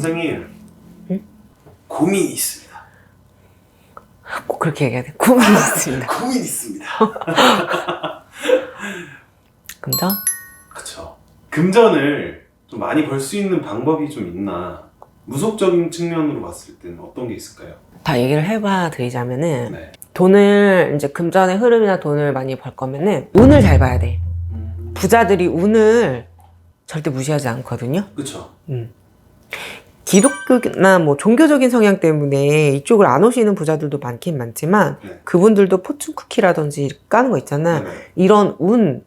선생님 응? 고민이 있습니다. 꼭 그렇게 얘기해야 돼. 고민이 있습니다. 고민 있습니다. 금전? 그쵸. 금전을 좀 많이 벌 수 있는 방법이 좀 있나? 무속적인 측면으로 봤을 때는 어떤 게 있을까요? 다 얘기를 해봐 드리자면은 네. 돈을 이제 금전의 흐름이나 돈을 많이 벌 거면은 운을 잘 봐야 돼. 음, 부자들이 운을 절대 무시하지 않거든요. 그쵸. 음. 기독교나 뭐 종교적인 성향 때문에 이쪽을 안 오시는 부자들도 많긴 많지만 네. 그분들도 포춘 쿠키라든지 까는 거 있잖아. 네. 이런 운,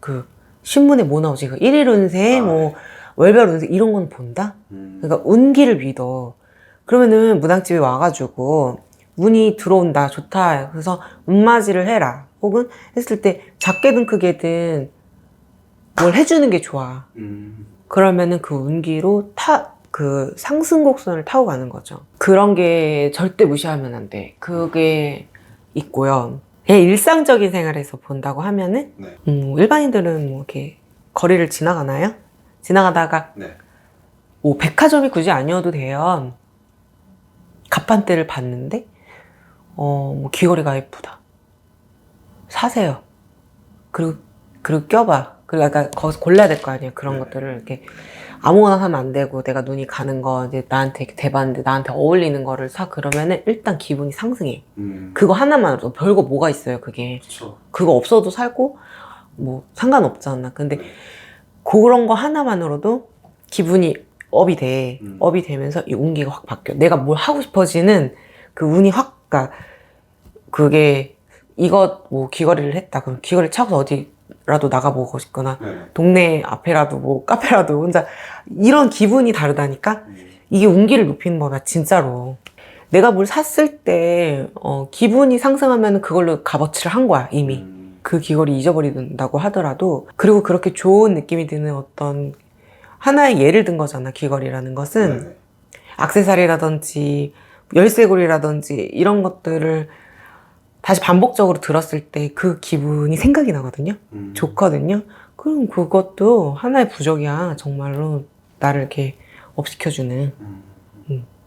그 신문에 뭐 나오지? 그 일일 운세, 아, 뭐 네. 월별 운세 이런 건 본다. 음, 그러니까 운기를 믿어. 그러면은 무당집에 와가지고 운이 들어온다, 좋다. 그래서 운맞이를 해라. 혹은 했을 때 작게든 크게든 뭘 해주는 게 좋아. 음, 그러면은 그 운기로 타, 그 상승 곡선을 타고 가는 거죠. 그런 게 절대 무시하면 안 돼. 그게 있고요. 그냥 일상적인 생활에서 본다고 하면은, 네. 음, 일반인들은 뭐 이렇게 거리를 지나가나요? 지나가다가 네. 뭐 백화점이 굳이 아니어도 돼요. 갑판대를 봤는데, 어, 뭐 귀걸이가 예쁘다. 사세요. 그리고, 그리고 껴봐. 그리고 약간 거기서 골라야 될 거 아니에요. 그런 네. 것들을 이렇게 아무거나 사면 안 되고 내가 눈이 가는 거 이제 나한테 이렇게 대봤는데 나한테 어울리는 거를 사 그러면은 일단 기분이 상승해. 음, 그거 하나만으로도 별거 뭐가 있어요. 그게 그쵸. 그거 없어도 살고 뭐 상관없잖아. 근데 네. 그런 거 하나만으로도 기분이 업이 돼. 음. 업이 되면서 이 운기가 확 바뀌어. 내가 뭘 하고 싶어지는 그 운이 확, 가 그게 이거 뭐 귀걸이를 했다. 그럼 귀걸이 차고서 어디 라도 나가보고 싶거나 네. 동네 앞에라도 뭐 카페라도 혼자 이런 기분이 다르다니까? 음, 이게 운기를 높이는 법이야, 진짜로. 내가 뭘 샀을 때, 어, 기분이 상승하면 그걸로 값어치를 한 거야, 이미. 음, 그 귀걸이 잊어버린다고 하더라도 그리고 그렇게 좋은 느낌이 드는 어떤 하나의 예를 든 거잖아 귀걸이라는 것은 네. 액세서리라든지 열쇠고리라든지 이런 것들을 다시 반복적으로 들었을 때 그 기분이 생각이 나거든요. 음, 좋거든요. 그럼 그것도 하나의 부적이야. 정말로 나를 이렇게 업시켜주는. 음,